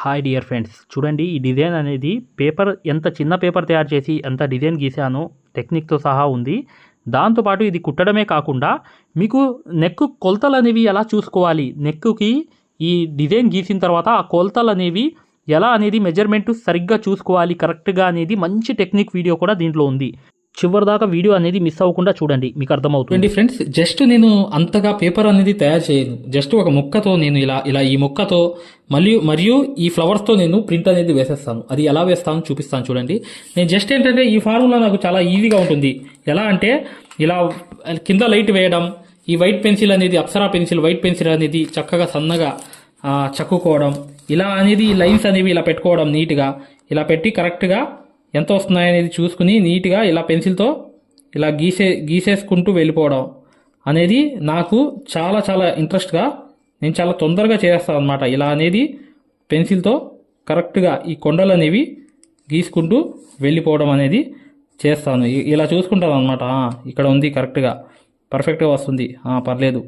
Hi dear friends చూడండి ఈ design అనేది పేపర్ ఎంత చిన్న పేపర్ తయారు చేసి ఎంత డిజైన్ గీసానో టెక్నిక్తో సహా ఉంది. దాంతోపాటు ఇది కుట్టడమే కాకుండా మీకు నెక్ కొలతలు అనేవి ఎలా చూసుకోవాలి? నెక్కి ఈ డిజైన్ గీసిన తర్వాత ఆ కొలతలు అనేవి ఎలా అనేది మెజర్మెంట్ సరిగ్గా చూసుకోవాలి కరెక్ట్గా అనేది మంచి టెక్నిక్ వీడియో కూడా దీంట్లో ఉంది. చివరిదాకా వీడియో అనేది మిస్ అవ్వకుండా చూడండి మీకు అర్థమవుతుంది. ఫ్రెండ్స్ జస్ట్ నేను అంతగా పేపర్ అనేది తయారు చేయను. జస్ట్ ఒక ముక్కతో నేను ఇలా ఇలా ఈ ముక్కతో మరియు మరియు ఈ ఫ్లవర్స్తో నేను ప్రింట్ అనేది వేసేస్తాను. అది ఎలా వేస్తాను చూపిస్తాను చూడండి. నేను జస్ట్ ఏంటంటే ఈ ఫార్ములా నాకు చాలా ఈజీగా ఉంటుంది. ఎలా అంటే ఇలా కింద లైట్ వేయడం ఈ వైట్ పెన్సిల్ అనేది అప్సరా పెన్సిల్ వైట్ పెన్సిల్ అనేది చక్కగా సన్నగా చక్కుకోవడం ఇలా అనేది లైన్స్ అనేవి ఇలా పెట్టుకోవడం నీట్గా ఇలా పెట్టి కరెక్ట్గా ఎంత వస్తున్నాయనేది చూసుకుని నీట్గా ఇలా పెన్సిల్తో ఇలా గీసే గీసేసుకుంటూ వెళ్ళిపోవడం అనేది నాకు చాలా చాలా ఇంట్రెస్ట్గా నేను చాలా తొందరగా చేస్తాను అనమాట ఇలా అనేది పెన్సిల్తో కరెక్ట్గా ఈ కొండలు అనేవి గీసుకుంటూ వెళ్ళిపోవడం అనేది చేస్తాను. ఇలా చూసుకుంటాను అనమాట ఇక్కడ ఉంది కరెక్ట్గా. పర్ఫెక్ట్గా వస్తుంది. పర్లేదు.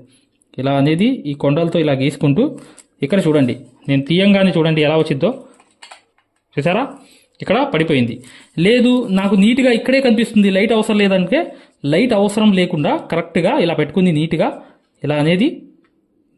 ఇలా అనేది ఈ కొండలతో ఇలా గీసుకుంటూ ఇక్కడ చూడండి. నేను తీయంగానే చూడండి ఎలా వచ్చిందో చూసారా? ఇక్కడ పడిపోయింది. లేదు నాకు నీట్గా ఇక్కడే కనిపిస్తుంది లైట్ అవసరం లేదంటే లైట్ అవసరం లేకుండా కరెక్ట్గా ఇలా పెట్టుకుంది నీట్గా. ఇలా అనేది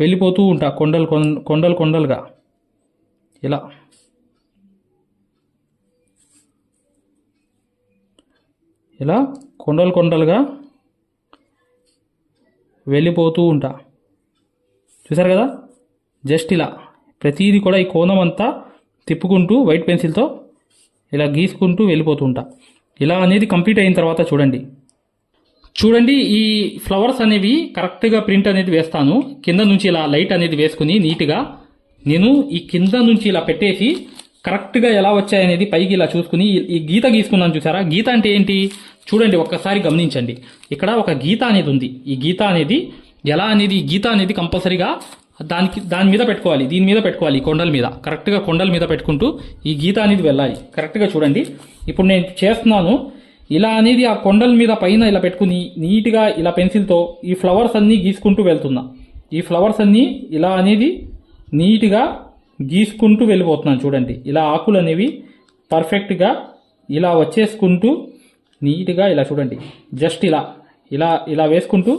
వెళ్ళిపోతూ ఉంటా కొండలు కొండలు కొండలుగా. ఇలా. ఇలా కొండలు కొండలుగా వెళ్ళిపోతూ ఉంటా. చూసారు కదా? జస్ట్ ఇలా. ప్రతిదీ కూడా ఈ కోణం అంతా తిప్పుకుంటూ వైట్ పెన్సిల్తో ఇలా గీసుకుంటూ వెళ్ళిపోతూ ఉంటా. ఇలా అనేది కంప్లీట్ అయిన తర్వాత చూడండి. చూడండి ఈ ఫ్లవర్స్ అనేవి కరెక్ట్గా ప్రింట్ అనేది వేస్తాను. కింద నుంచి ఇలా లైట్ అనేది వేసుకుని నీట్గా నేను ఈ కింద నుంచి ఇలా పెట్టేసి కరెక్ట్గా ఎలా వచ్చాయనేది పైకి ఇలా చూసుకుని ఈ- గీత గీసుకున్నాను చూసారా? గీత అంటే ఏంటి? చూడండి ఒక్కసారి గమనించండి. ఇక్కడ ఒక గీత అనేది ఉంది. ఈ గీత అనేది ఎలా అనేది ఈ గీత అనేది కంపల్సరీగా దానికి దాని మీద పెట్టుకోవాలి. దీని మీద పెట్టుకోవాలి కొండల మీద. కరెక్ట్గా కొండల మీద పెట్టుకుంటూ ఈ గీత అనేది వెళ్ళాలి. కరెక్ట్గా చూడండి. ఇప్పుడు నేను చేస్తున్నాను ఇలా అనేది ఆ కొండల మీద పైన ఇలా పెట్టుకుని నీట్గా ఇలా పెన్సిల్తో ఈ ఫ్లవర్స్ అన్నీ గీసుకుంటూ వెళ్తున్నా. ఈ ఫ్లవర్స్ అన్నీ ఇలా అనేది నీట్గా గీసుకుంటూ వెళ్ళిపోతున్నాను చూడండి. ఇలా ఆకులు అనేవి పర్ఫెక్ట్గా ఇలా వచ్చేసుకుంటూ నీట్గా ఇలా చూడండి. జస్ట్ ఇలా ఇలా ఇలా వేసుకుంటూ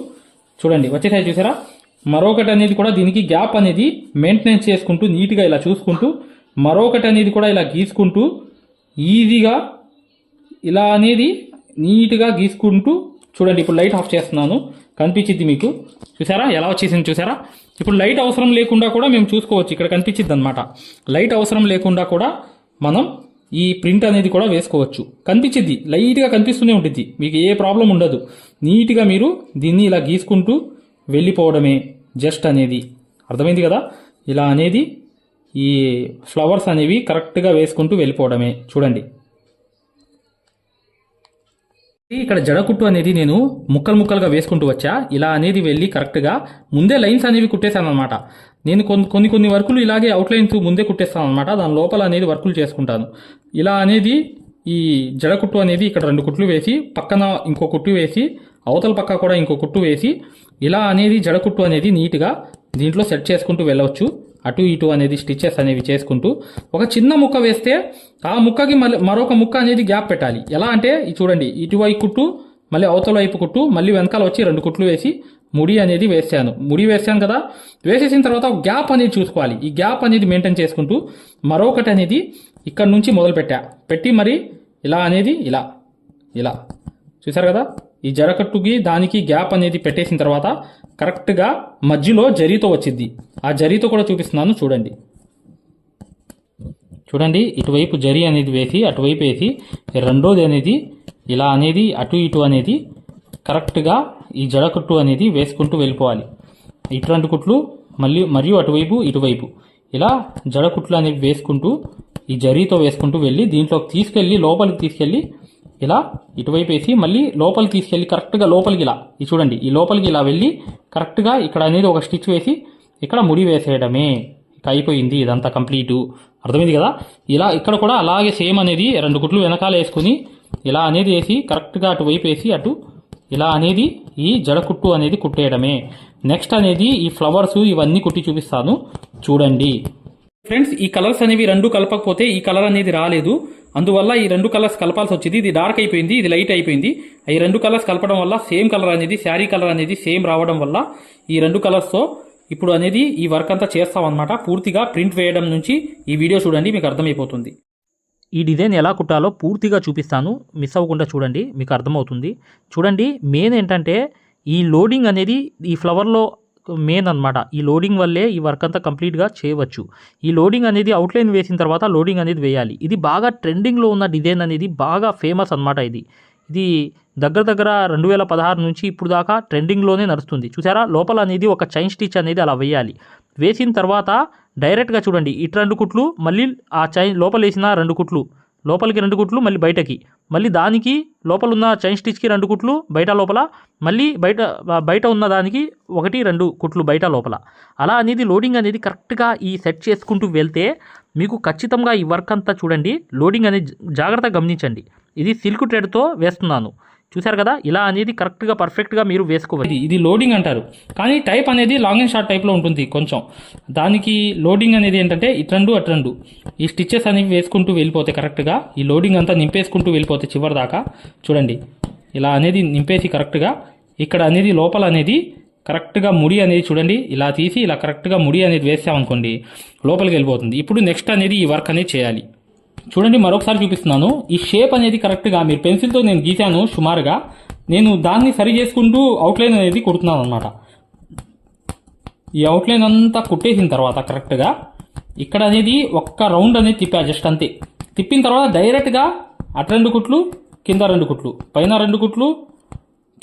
చూడండి. వచ్చేసాయి చూసారా? మరొకటి అనేది కూడా దీనికి గ్యాప్ అనేది మెయింటెనెన్స్ చేసుకుంటూ నీట్గా ఇలా చూసుకుంటూ మరొకటి అనేది కూడా ఇలా గీసుకుంటూ ఈజీగా ఇలా అనేది నీట్గా గీసుకుంటూ చూడండి ఇప్పుడు లైట్ ఆఫ్ చేస్తున్నాను. కనిపించింది మీకు? చూసారా? ఎలా వచ్చేసింది చూసారా? ఇప్పుడు లైట్ అవసరం లేకుండా కూడా మేము చూసుకోవచ్చు. ఇక్కడ కనిపించింది అనమాట లైట్ అవసరం లేకుండా కూడా మనం ఈ ప్రింట్ అనేది కూడా వేసుకోవచ్చు. కనిపించింది లైట్గా కనిపిస్తూనే ఉంటుంది మీకు ఏ ప్రాబ్లం ఉండదు. నీట్గా మీరు దీన్ని ఇలా గీసుకుంటూ వెళ్ళిపోవడమే జస్ట్ అనేది. అర్థమైంది కదా? ఇలా అనేది ఈ ఫ్లవర్స్ అనేవి కరెక్ట్గా వేసుకుంటూ వెళ్ళిపోవడమే. చూడండి. ఇక్కడ జడకుట్టు అనేది నేను ముక్కలు ముక్కలుగా వేసుకుంటూ వచ్చా. ఇలా అనేది వెళ్ళి కరెక్ట్గా ముందే లైన్స్ అనేవి కుట్టేశాను అనమాట నేను కొన్ని కొన్ని కొన్ని వర్కులు ఇలాగే అవుట్లైన్స్ ముందే కుట్టేస్తాను అనమాట దాని లోపల అనేది వర్కులు చేసుకుంటాను. ఇలా అనేది ఈ జడకుట్టు అనేది ఇక్కడ రెండు కుట్లు వేసి పక్కన ఇంకో కుట్టు వేసి అవతల పక్క కూడా ఇంకో కుట్టు వేసి ఇలా అనేది జడకుట్టు అనేది నీట్గా దీంట్లో సెట్ చేసుకుంటూ వెళ్ళవచ్చు. అటు ఇటు అనేది స్టిచెస్ అనేవి చేసుకుంటూ ఒక చిన్న ముక్క వేస్తే ఆ ముక్కకి మళ్ళీ మరొక ముక్క అనేది గ్యాప్ పెట్టాలి. ఎలా అంటే చూడండి ఇటువైపు కుట్టు మళ్ళీ అవతల వైపు కుట్టు మళ్ళీ వెనకాల వచ్చి రెండు కుట్లు వేసి ముడి అనేది వేసాను. ముడి వేసాను కదా వేసేసిన తర్వాత గ్యాప్ అనేది చూసుకోవాలి. ఈ గ్యాప్ అనేది మెయింటైన్ చేసుకుంటూ మరొకటి అనేది ఇక్కడ నుంచి మొదలు పెట్టా పెట్టి మరి ఇలా అనేది ఇలా ఇలా. చూసారు కదా? ఈ జడకట్టుకి దానికి గ్యాప్ అనేది పెట్టేసిన తర్వాత కరెక్ట్గా మధ్యలో జరీతో వచ్చింది ఆ జరీతో కూడా చూపిస్తున్నాను చూడండి. చూడండి ఇటువైపు జరి అనేది వేసి అటువైపు వేసి రెండోది అనేది ఇలా అనేది అటు ఇటు అనేది కరెక్ట్గా ఈ జడకుట్టు అనేది వేసుకుంటూ వెళ్ళిపోవాలి. ఇటువంటి కుట్లు మళ్ళీ మరియు అటువైపు ఇటువైపు. ఇలా జడకుట్లు అనేవి వేసుకుంటూ ఈ జరీతో వేసుకుంటూ వెళ్ళి దీంట్లోకి తీసుకెళ్ళి లోపలికి తీసుకెళ్ళి ఇలా ఇటువైపు వేసి మళ్ళీ లోపలికి తీసుకెళ్ళి కరెక్ట్గా లోపలికి ఇలా. ఇది చూడండి ఈ లోపలికి ఇలా వెళ్ళి కరెక్ట్గా ఇక్కడ అనేది ఒక స్టిచ్ వేసి ఇక్కడ ముడి వేసేయడమే. ఇక అయిపోయింది ఇదంతా కంప్లీటు. అర్థమైంది కదా? ఇలా ఇక్కడ కూడా అలాగే సేమ్ అనేది రెండు గుట్లు వెనకాల వేసుకుని ఇలా అనేది వేసి కరెక్ట్గా అటువైపు వేసి అటు ఇలా అనేది ఈ జడకుట్టు అనేది కుట్టేయడమే. నెక్స్ట్ అనేది ఈ ఫ్లవర్స్ ఇవన్నీ కుట్టి చూపిస్తాను. చూడండి. ఫ్రెండ్స్ ఈ కలర్స్ అనేవి రెండు కలపకపోతే ఈ కలర్ అనేది రాలేదు. అందువల్ల ఈ రెండు కలర్స్ కలపాల్సి వచ్చింది. ఇది డార్క్ అయిపోయింది ఇది లైట్ అయిపోయింది. ఈ రెండు కలర్స్ కలపడం వల్ల సేమ్ కలర్ అనేది శారీ కలర్ అనేది సేమ్ రావడం వల్ల ఈ రెండు కలర్స్తో ఇప్పుడు అనేది ఈ వర్క్ అంతా చేస్తామన్నమాట. పూర్తిగా ప్రింట్ వేయడం నుంచి ఈ వీడియో చూడండి మీకు అర్థమైపోతుంది. ఈ డిజైన్ ఎలా కుట్టాలో పూర్తిగా చూపిస్తాను. మిస్ అవ్వకుండా చూడండి మీకు అర్థమవుతుంది. చూడండి మెయిన్ ఏంటంటే ఈ లోడింగ్ అనేది ఈ ఫ్లవర్లో మెయిన్ అన్నమాట. ఈ లోడింగ్ వల్లే ఈ వర్క్ అంతా కంప్లీట్గా చేయవచ్చు. ఈ లోడింగ్ అనేది అవుట్లైన్ వేసిన తర్వాత లోడింగ్ అనేది వేయాలి. ఇది బాగా ట్రెండింగ్లో ఉన్న డిజైన్ అనేది బాగా ఫేమస్ అన్నమాట ఇది. ఇది దగ్గర దగ్గర రెండు వేల పదహారు నుంచి ఇప్పుడు దాకా ట్రెండింగ్లోనే నడుస్తుంది. చూసారా? లోపల అనేది ఒక చైన్ స్టిచ్ అనేది అలా వేయాలి. వేసిన తర్వాత డైరెక్ట్గా చూడండి. ఇటు రెండు కుట్లు మళ్ళీ ఆ చైన్ లోపల వేసిన రెండు కుట్లు. లోపలికి రెండు కుట్లు మళ్ళీ బయటకి. మళ్ళీ దానికి లోపల ఉన్న చైన్ స్టిచ్కి రెండు కుట్లు బయట లోపల. మళ్ళీ బయట బయట ఉన్న దానికి ఒకటి రెండు కుట్లు బయట లోపల. అలా అనేది లోడింగ్ అనేది కరెక్ట్గా ఈ సెట్ చేసుకుంటూ వెళ్తే మీకు ఖచ్చితంగా ఈ వర్క్ అంతా చూడండి. లోడింగ్ అనేది జాగ్రత్తగా గమనించండి. ఇది సిల్క్ ట్రెడ్తో వేస్తున్నాను. చూశారు కదా? ఇలా అనేది కరెక్ట్గా పర్ఫెక్ట్గా మీరు వేసుకోవాలి ఇది లోడింగ్ అంటారు. కానీ టైప్ అనేది లాంగ్ అండ్ షార్ట్ టైప్లో ఉంటుంది కొంచెం. దానికి లోడింగ్ అనేది ఏంటంటే ఇట్రండు అట్రండు ఈ స్టిచ్చెస్ అనేవి వేసుకుంటూ వెళ్ళిపోతే కరెక్ట్గా ఈ లోడింగ్ అంతా నింపేసుకుంటూ వెళ్ళిపోతే చివరి దాకా చూడండి. ఇలా అనేది నింపేసి కరెక్ట్గా ఇక్కడ అనేది లోపల అనేది కరెక్ట్గా ముడి అనేది చూడండి. ఇలా తీసి ఇలా కరెక్ట్గా ముడి అనేది వేసామనుకోండి లోపలికి వెళ్ళిపోతుంది. ఇప్పుడు నెక్స్ట్ అనేది ఈ వర్క్ అనేది చేయాలి. చూడండి మరొకసారి చూపిస్తున్నాను. ఈ షేప్ అనేది కరెక్ట్గా మీరు పెన్సిల్తో నేను గీశాను సుమారుగా. నేను దాన్ని సరి చేసుకుంటూ అవుట్లైన్ అనేది కుడుతున్నాను అనమాట ఈ అవుట్లైన్ అంతా కుట్టేసిన తర్వాత కరెక్ట్గా ఇక్కడ అనేది ఒక్క రౌండ్ అనేది తిప్పా జస్ట్ అంతే. తిప్పిన తర్వాత డైరెక్ట్గా అటు రెండు కుట్లు కింద రెండు కుట్లు పైన రెండు కుట్లు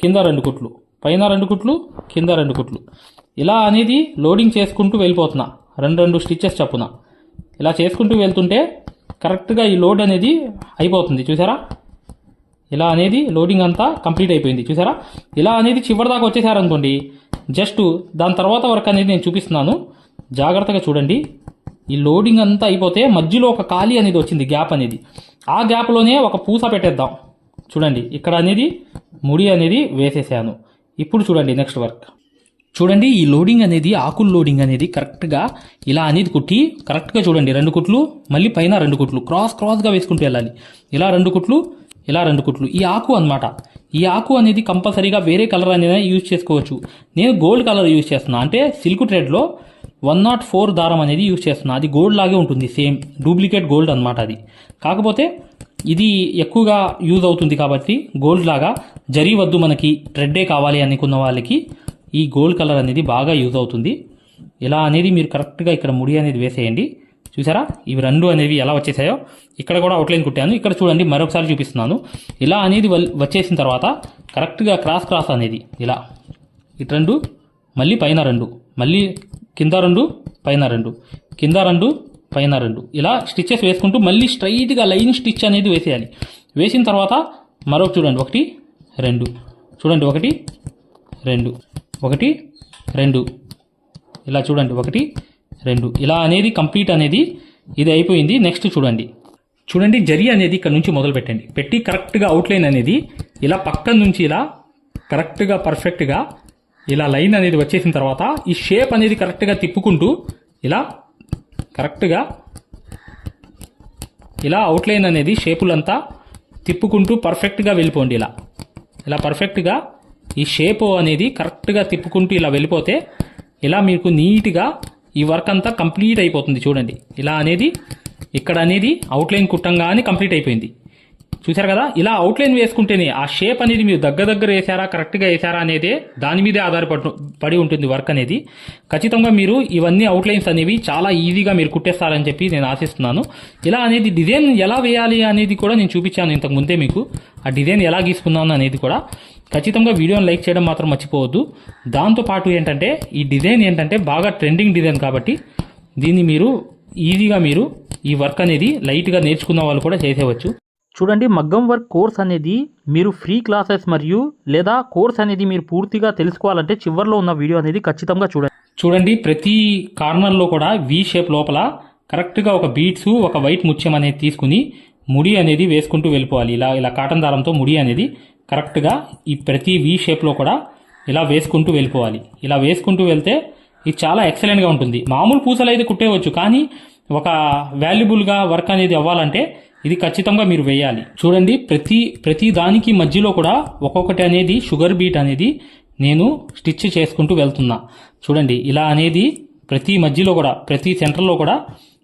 కింద రెండు కుట్లు పైన రెండు కుట్లు కింద రెండు కుట్లు. ఇలా అనేది లోడింగ్ చేసుకుంటూ వెళ్ళిపోతున్నా. రెండు రెండు స్టిచ్చెస్ చప్పున. ఇలా చేసుకుంటూ వెళ్తుంటే కరెక్ట్గా ఈ లోడ్ అనేది అయిపోతుంది. చూసారా? ఇలా అనేది లోడింగ్ అంతా కంప్లీట్ అయిపోయింది. చూసారా? ఇలా అనేది చివరి దాకా వచ్చేసారనుకోండి జస్ట్ దాని తర్వాత వర్క్ అనేది నేను చూపిస్తున్నాను. జాగ్రత్తగా చూడండి. ఈ లోడింగ్ అంతా అయిపోతే మధ్యలో ఒక ఖాళీ అనేది వచ్చింది గ్యాప్ అనేది. ఆ గ్యాప్లోనే ఒక పూస పెట్టేద్దాం. చూడండి ఇక్కడ అనేది ముడి అనేది వేసేసాను. ఇప్పుడు చూడండి నెక్స్ట్ వర్క్. చూడండి ఈ లోడింగ్ అనేది ఆకుల లోడింగ్ అనేది కరెక్ట్గా ఇలా అనేది కుట్టి కరెక్ట్గా చూడండి రెండు కుట్లు మళ్ళీ పైన రెండు కుట్లు క్రాస్ క్రాస్గా వేసుకుంటూ వెళ్ళాలి. ఇలా రెండు కుట్లు ఇలా రెండు కుట్లు. ఈ ఆకు అన్నమాట. ఈ ఆకు అనేది కంపల్సరీగా వేరే కలర్ అనేది యూజ్ చేసుకోవచ్చు. నేను గోల్డ్ కలర్ యూజ్ చేస్తున్నా. అంటే సిల్క్ ట్రెడ్లో వన్ నాట్ ఫోర్ దారం అనేది యూజ్ చేస్తున్నా. అది గోల్డ్ లాగే ఉంటుంది సేమ్ డూప్లికేట్ గోల్డ్ అన్నమాట అది. కాకపోతే ఇది ఎక్కువగా యూజ్ అవుతుంది కాబట్టి గోల్డ్ లాగా జరీ వద్దు మనకి ట్రెడ్డే కావాలి అనుకున్న వాళ్ళకి ఈ గోల్డ్ కలర్ అనేది బాగా యూజ్ అవుతుంది. ఇలా అనేది మీరు కరెక్ట్గా ఇక్కడ ముడి అనేది వేసేయండి. చూసారా? ఇవి రెండు అనేవి ఎలా వచ్చేసాయో? ఇక్కడ కూడా అవుట్లైన్ కుట్టాను. ఇక్కడ చూడండి మరొకసారి చూపిస్తున్నాను. ఇలా అనేది వల్- వచ్చేసిన తర్వాత కరెక్ట్గా క్రాస్ క్రాస్ అనేది ఇలా. ఇటు రెండు మళ్ళీ పైన రెండు మళ్ళీ కింద రెండు పైన రెండు కింద రెండు పైన రెండు. ఇలా స్టిచ్చెస్ వేసుకుంటూ మళ్ళీ స్ట్రైట్గా లైన్ స్టిచ్ అనేది వేసేయాలి. వేసిన తర్వాత మరొక చూడండి ఒకటి రెండు. చూడండి ఒకటి రెండు. ఒకటి రెండు. ఇలా చూడండి ఒకటి రెండు. ఇలా అనేది కంప్లీట్ అనేది ఇది అయిపోయింది. నెక్స్ట్ చూడండి. చూడండి జరి అనేది ఇక్కడ నుంచి మొదలు పెట్టండి. పెట్టి కరెక్ట్గా అవుట్లైన్ అనేది ఇలా పక్కన నుంచి ఇలా కరెక్ట్గా పర్ఫెక్ట్గా ఇలా లైన్ అనేది వచ్చేసిన తర్వాత ఈ షేప్ అనేది కరెక్ట్గా తిప్పుకుంటూ ఇలా కరెక్ట్గా ఇలా అవుట్లైన్ అనేది షేపులంతా తిప్పుకుంటూ పర్ఫెక్ట్గా వెళ్ళిపోండి ఇలా. ఇలా పర్ఫెక్ట్గా ఈ షేప్ అనేది కరెక్ట్గా తిప్పుకుంటూ ఇలా వెళ్ళిపోతే ఇలా మీకు నీట్గా ఈ వర్క్ అంతా కంప్లీట్ అయిపోతుంది చూడండి. ఇలా అనేది ఇక్కడ అనేది అవుట్లైన్ కుట్టంగానే కంప్లీట్ అయిపోయింది. చూసారు కదా? ఇలా అవుట్లైన్ వేసుకుంటేనే ఆ షేప్ అనేది మీరు దగ్గర దగ్గర వేసారా కరెక్ట్గా వేసారా అనేదే దాని మీదే ఆధారపడి పడి ఉంటుంది వర్క్ అనేది. ఖచ్చితంగా మీరు ఇవన్నీ అవుట్లైన్స్ అనేవి చాలా ఈజీగా మీరు కుట్టేస్తారని చెప్పి నేను ఆశిస్తున్నాను. ఇలా అనేది డిజైన్ ఎలా వేయాలి అనేది కూడా నేను చూపించాను ఇంతకు ముందే మీకు. ఆ డిజైన్ ఎలా గీసుకున్నాను అనేది కూడా. ఖచ్చితంగా వీడియోని లైక్ చేయడం మాత్రం మర్చిపోవద్దు. దాంతో పాటు ఏంటంటే ఈ డిజైన్ ఏంటంటే బాగా ట్రెండింగ్ డిజైన్ కాబట్టి దీన్ని మీరు ఈజీగా మీరు ఈ వర్క్ అనేది లైట్గా నేర్చుకున్న వాళ్ళు కూడా చేసేవచ్చు. చూడండి మగ్గం వర్క్ కోర్స్ అనేది మీరు ఫ్రీ క్లాసెస్ మరియు లేదా కోర్స్ అనేది మీరు పూర్తిగా తెలుసుకోవాలంటే చివరిలో ఉన్న వీడియో అనేది ఖచ్చితంగా చూడండి. చూడండి ప్రతి కార్నర్లో కూడా వి షేప్ లోపల కరెక్ట్గా ఒక బీట్స్ ఒక వైట్ ముత్యం అనేది తీసుకుని ముడి అనేది వేసుకుంటూ వెళ్ళిపోవాలి. ఇలా ఇలా కాటన్ దారంతో ముడి అనేది కరెక్ట్గా ఈ ప్రతి వీ షేప్లో కూడా ఇలా వేసుకుంటూ వెళ్ళిపోవాలి. ఇలా వేసుకుంటూ వెళ్తే ఇది చాలా ఎక్సలెంట్గా ఉంటుంది. మామూలు పూసలు అయితే కుట్టేయవచ్చు కానీ ఒక వాల్యుబుల్గా వర్క్ అనేది అవ్వాలంటే ఇది ఖచ్చితంగా మీరు వేయాలి. చూడండి ప్రతి ప్రతి దానికి మధ్యలో కూడా ఒక్కొక్కటి అనేది షుగర్ బీట్ అనేది నేను స్టిచ్ చేసుకుంటూ వెళ్తున్నా. చూడండి ఇలా అనేది ప్రతి మధ్యలో కూడా ప్రతి సెంటర్లో కూడా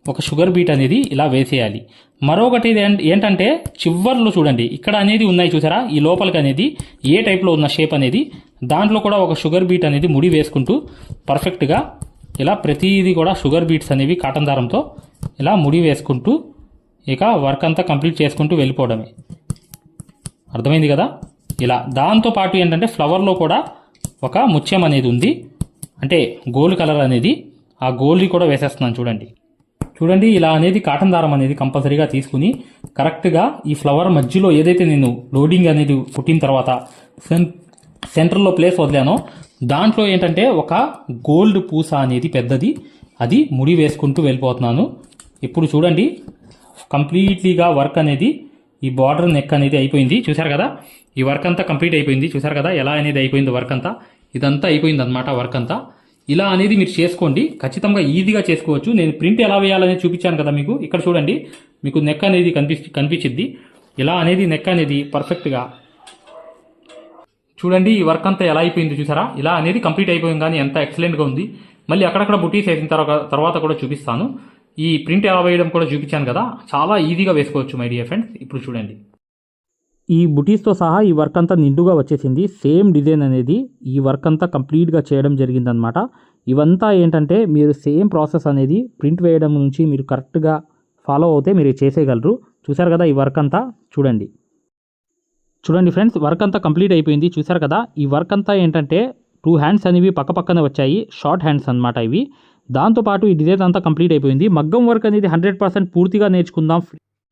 ఒక షుగర్ బీట్ అనేది ఇలా వేసేయాలి. మరొకటి ఏంటంటే చివర్లో చూడండి. ఇక్కడ అనేది ఉన్నాయి చూసారా? ఈ లోపలికి అనేది ఏ టైప్లో ఉన్న షేప్ అనేది దాంట్లో కూడా ఒక షుగర్ బీట్ అనేది ముడి వేసుకుంటూ పర్ఫెక్ట్గా ఇలా ప్రతిదీ కూడా షుగర్ బీట్స్ అనేవి కాటన్ దారంతో ఇలా ముడి వేసుకుంటూ ఇక వర్క్ అంతా కంప్లీట్ చేసుకుంటూ వెళ్ళిపోవడమే. అర్థమైంది కదా? ఇలా దాంతో పాటు ఏంటంటే ఫ్లవర్లో కూడా ఒక ముత్యం అనేది ఉంది. అంటే గోల్డ్ కలర్ అనేది ఆ గోల్డ్ కూడా వేసేస్తున్నాను చూడండి. చూడండి ఇలా అనేది కాటన్ దారం అనేది కంపల్సరీగా తీసుకుని కరెక్ట్గా ఈ ఫ్లవర్ మధ్యలో ఏదైతే నేను లోడింగ్ అనేది పుట్టిన తర్వాత సెన్- సెంటర్లో ప్లేస్ వదిలానో దాంట్లో ఏంటంటే ఒక గోల్డ్ పూస అనేది పెద్దది. అది ముడి వేసుకుంటూ వెళ్ళిపోతున్నాను. ఇప్పుడు చూడండి కంప్లీట్లీగా వర్క్ అనేది ఈ బార్డర్ నెక్ అనేది అయిపోయింది. చూసారు కదా? ఈ వర్క్ అంతా కంప్లీట్ అయిపోయింది. చూసారు కదా? ఎలా అనేది అయిపోయింది వర్క్ అంతా? ఇదంతా అయిపోయింది అనమాట వర్క్ అంతా. ఇలా అనేది మీరు చేసుకోండి. ఖచ్చితంగా ఈజీగా చేసుకోవచ్చు. నేను ప్రింట్ ఎలా వేయాలనేది చూపించాను కదా మీకు. ఇక్కడ చూడండి. మీకు నెక్ అనేది కనిపి కనిపించిద్ది. ఇలా అనేది నెక్ అనేది పర్ఫెక్ట్గా. చూడండి ఈ వర్క్ అంతా ఎలా అయిపోయింది చూసారా? ఇలా అనేది కంప్లీట్ అయిపోయింది కానీ ఎంత ఎక్సలెంట్గా ఉంది. మళ్ళీ అక్కడక్కడ బుటీస్ వేసిన తర్వాత తర్వాత కూడా చూపిస్తాను. ఈ ప్రింట్ ఎలా వేయడం కూడా చూపించాను కదా. చాలా ఈజీగా వేసుకోవచ్చు మై డియర్ ఫ్రెండ్స్. ఇప్పుడు చూడండి. ఈ బుటీస్తో సహా ఈ వర్క్ అంతా నిండుగా వచ్చేసింది. సేమ్ డిజైన్ అనేది ఈ వర్క్ అంతా కంప్లీట్గా చేయడం జరిగిందనమాట ఇవంతా ఏంటంటే మీరు సేమ్ ప్రాసెస్ అనేది ప్రింట్ వేయడం నుంచి మీరు కరెక్ట్గా ఫాలో అవుతే మీరు చేసేయగలరు. చూసారు కదా ఈ వర్క్ అంతా చూడండి. చూడండి ఫ్రెండ్స్ వర్క్ అంతా కంప్లీట్ అయిపోయింది. చూసారు కదా? ఈ వర్క్ అంతా ఏంటంటే టూ హ్యాండ్స్ అనేవి పక్క వచ్చాయి. షార్ట్ హ్యాండ్స్ అన్నమాట ఇవి. దాంతోపాటు ఈ డిజైన్ అంతా కంప్లీట్ అయిపోయింది. మగ్గం వర్క్ అనేది హండ్రెడ్ పర్సెంట్ పూర్తిగా నేర్చుకుందాం.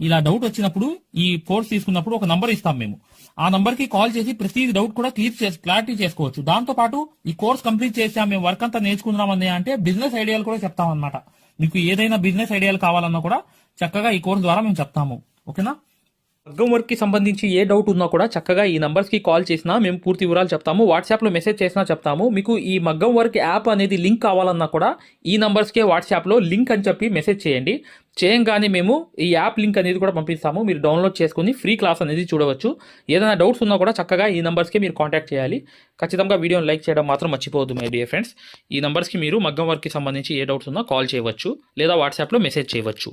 ఇలా డౌట్ వచ్చినప్పుడు ఈ కోర్స్ తీసుకున్నప్పుడు ఒక నంబర్ ఇస్తాం మేము. ఆ నంబర్కి కాల్ చేసి ప్రతి డౌట్ కూడా క్లియర్ చేసి క్లారిటీ చేసుకోవచ్చు. దాంతో పాటు ఈ కోర్స్ కంప్లీట్ చేసాం మేము వర్క్ అంతా నేర్చుకున్నామని అంటే బిజినెస్ ఐడియాలు కూడా చెప్తాం అనమాట మీకు ఏదైనా బిజినెస్ ఐడియాలు కావాలన్నా కూడా చక్కగా ఈ కోర్స్ ద్వారా మేము చెప్తాము. ఓకేనా మగ్గం వర్క్కి సంబంధించి ఏ డౌట్ ఉన్నా కూడా చక్కగా ఈ నంబర్స్కి కాల్ చేసినా మేము పూర్తి వివరాలు చెప్తాము. వాట్సాప్లో మెసేజ్ చేసినా చెప్తాము. మీకు ఈ మగ్గం వర్క్ యాప్ అనేది లింక్ కావాలన్నా కూడా ఈ నంబర్స్కే వాట్సాప్లో లింక్ అని చెప్పి మెసేజ్ చేయండి. చేయంగానే మేము ఈ యాప్ లింక్ అనేది కూడా పంపిస్తాము. మీరు డౌన్లోడ్ చేసుకుని ఫ్రీ క్లాస్ అనేది చూడవచ్చు. ఏదైనా డౌట్స్ ఉన్నా కూడా చక్కగా ఈ నెంబర్స్కి మీరు కాంటాక్ట్ చేయాలి. ఖచ్చితంగా వీడియోని లైక్ చేయడం మాత్రం మర్చిపోవద్దు మై డియర్ ఫ్రెండ్స్. ఈ నెంబర్స్కి మీరు మగ్గం వర్క్కి సంబంధించి ఏ డౌట్స్ ఉన్నా కాల్ చేయవచ్చు లేదా వాట్సాప్లో మెసేజ్ చేయవచ్చు.